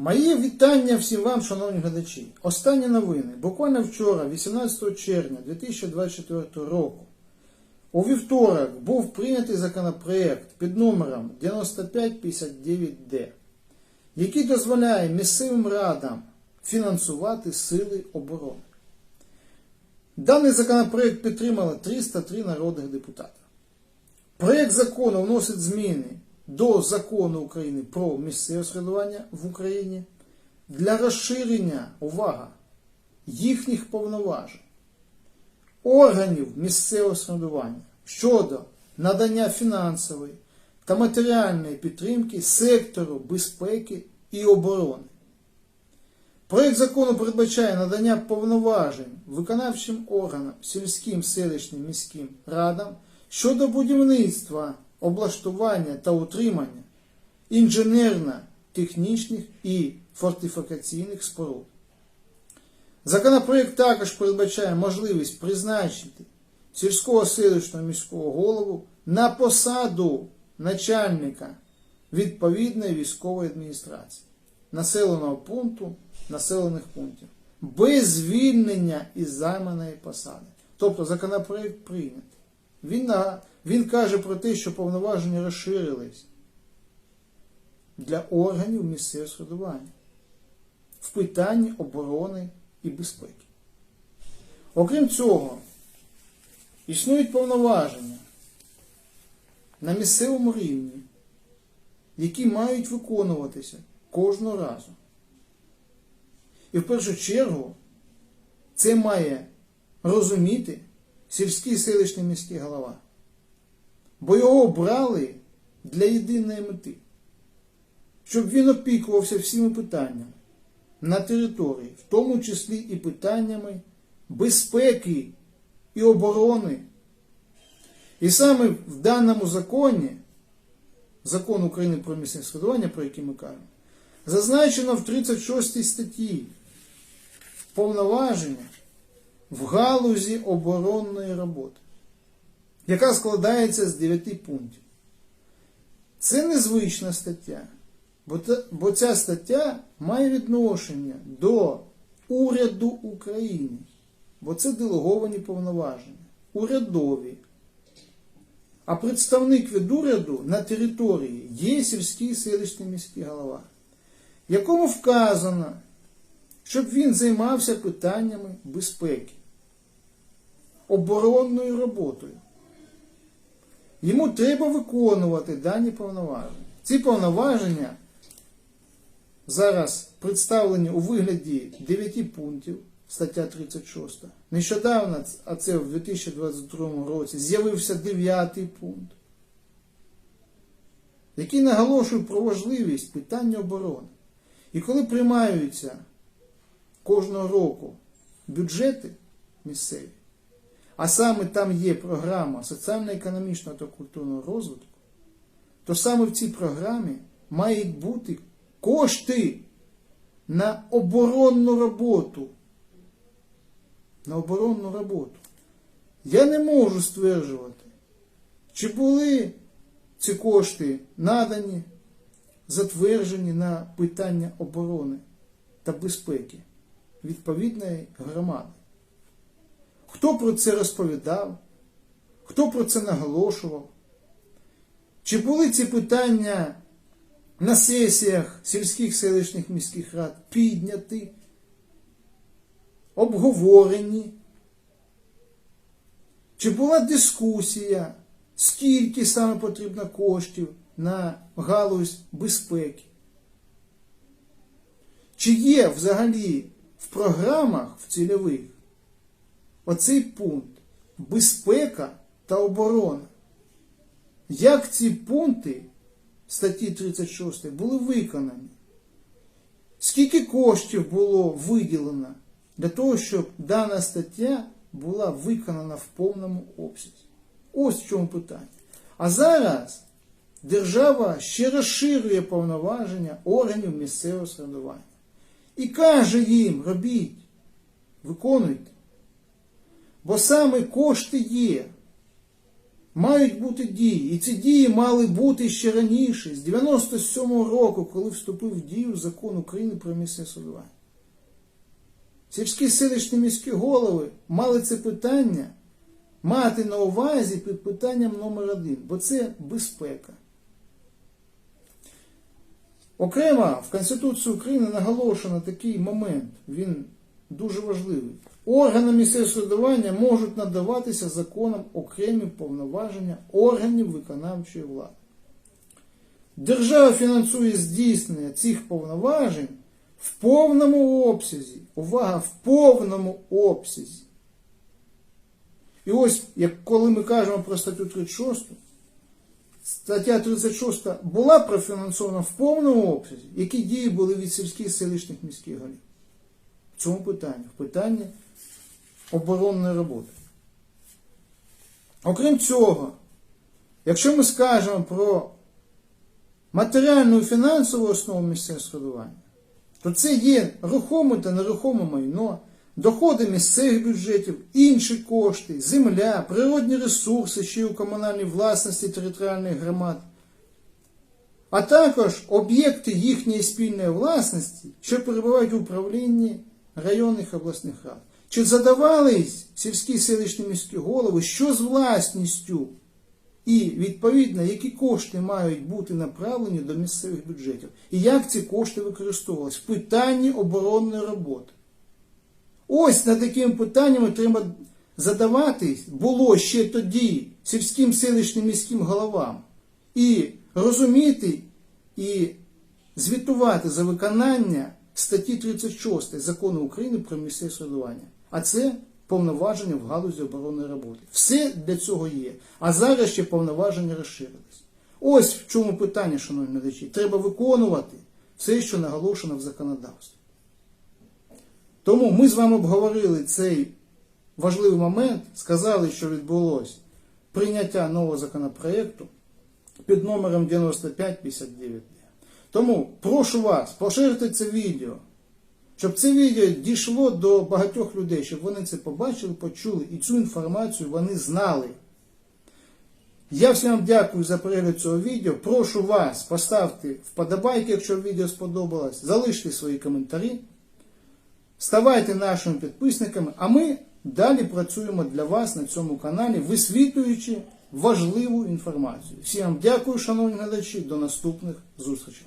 Мої вітання всім вам, шановні глядачі. Останні новини. Буквально вчора, 18 червня 2024 року, у вівторок був прийнятий законопроект під номером 9559D, який дозволяє місцевим радам фінансувати сили оборони. Даний законопроект підтримали 303 народних депутата. Проєкт закону вносить зміни до закону України про місцеве самоврядування в Україні для розширення, увага, їхніх повноважень органів місцевого самоврядування щодо надання фінансової та матеріальної підтримки сектору безпеки і оборони. Проект закону передбачає надання повноважень виконавчим органам, сільським, селищним, міським радам щодо будівництва, облаштування та утримання інженерно-технічних і фортифікаційних споруд. Законопроект також передбачає можливість призначити сільського селищного міського голову на посаду начальника відповідної військової адміністрації населеного пункту, населених пунктів, без звільнення із займаної посади. Тобто законопроект прийнятий. Він, він каже про те, що повноваження розширились для органів місцевого самоврядування в питанні оборони і безпеки. Окрім цього, існують повноваження на місцевому рівні, які мають виконуватися кожного разу. І в першу чергу це має розуміти сільський селищний міський голова. Бо його обрали для єдиної мети, щоб він опікувався всіми питаннями на території, в тому числі і питаннями безпеки і оборони. І саме в даному законі, закон України про місцеве самоврядування, про який ми кажемо, зазначено в 36 статті повноваження в галузі оборонної роботи, яка складається з 9 пунктів. Це незвична стаття, бо, ця стаття має відношення до уряду України, бо це делеговані повноваження, урядові. А представник від уряду на території є сільський селищний міський голова, якому вказано, щоб він займався питаннями безпеки, оборонною роботою. Йому треба виконувати дані повноваження. Ці повноваження зараз представлені у вигляді 9 пунктів, стаття 36. Нещодавно, а це в 2022 році, з'явився 9 пункт, який наголошує про важливість питання оборони. І коли приймаються кожного року бюджети місцеві, а саме там є програма соціально-економічного та культурного розвитку, то саме в цій програмі мають бути кошти на оборонну роботу. На оборонну роботу. Я не можу стверджувати, чи були ці кошти надані, затверджені на питання оборони та безпеки відповідної громади. Хто про це розповідав? Хто про це наголошував? Чи були ці питання на сесіях сільських селищних міських рад підняті, обговорені? Чи була дискусія, скільки саме потрібно коштів на галузь безпеки? Чи є взагалі в програмах в цільових оцей пункт безпека та оборона? Як ці пункти статті 36 були виконані? Скільки коштів було виділено для того, щоб дана стаття була виконана в повному обсязі? Ось в чому питання. А зараз держава ще розширює повноваження органів місцевого самоврядування. І каже їм, робіть, виконуйте. Бо саме кошти є. мають бути дії. І ці дії мали бути ще раніше, з 97-го року, коли вступив в дію закон України про місцеве самоврядування. Сільські селищні міські голови мали це питання мати на увазі під питанням номер один, бо це безпека. Окремо в Конституції України наголошено такий момент, він дуже важливий. Органам місцевого самоврядування можуть надаватися законом окремі повноваження органів виконавчої влади. Держава фінансує здійснення цих повноважень в повному обсязі. Увага, в повному обсязі. І ось, як коли ми кажемо про статтю 36, стаття 36 була профінансована в повному обсязі, які дії були від сільських селищних міських голів. Цьому питанні, в питанні оборонної роботи. Окрім цього, якщо ми скажемо про матеріальну і фінансову основу місцевого складування, то це є рухоме та нерухоме майно, доходи місцевих бюджетів, інші кошти, земля, природні ресурси, ще й у комунальній власності територіальних громад, а також об'єкти їхньої спільної власності, що перебувають в управлінні районних обласних рад. Чи задавались сільські селищні міські голови, що з власністю і, відповідно, які кошти мають бути направлені до місцевих бюджетів? І як ці кошти використовувались в питанні оборонної роботи? Ось над такими питаннями треба задаватись було ще тоді сільським селищним міським головам. І розуміти, і звітувати за виконання статті 36 закону України про місцеве самоврядування. А це повноваження в галузі оборонної роботи. Все для цього є. А зараз ще повноваження розширились. Ось в чому питання, шановні глядачі. Треба виконувати все, що наголошено в законодавстві. Тому ми з вами обговорили цей важливий момент, сказали, що відбулося прийняття нового законопроекту під номером 9559. Тому прошу вас поширити це відео, щоб це відео дійшло до багатьох людей, щоб вони це побачили, почули і цю інформацію вони знали. Я всім вам дякую за перегляд цього відео. Прошу вас поставити вподобайки, якщо відео сподобалось, залиште свої коментарі. Ставайте нашими підписниками, а ми далі працюємо для вас на цьому каналі, висвітлюючи важливу інформацію. Всім вам дякую, шановні глядачі, до наступних зустрічей.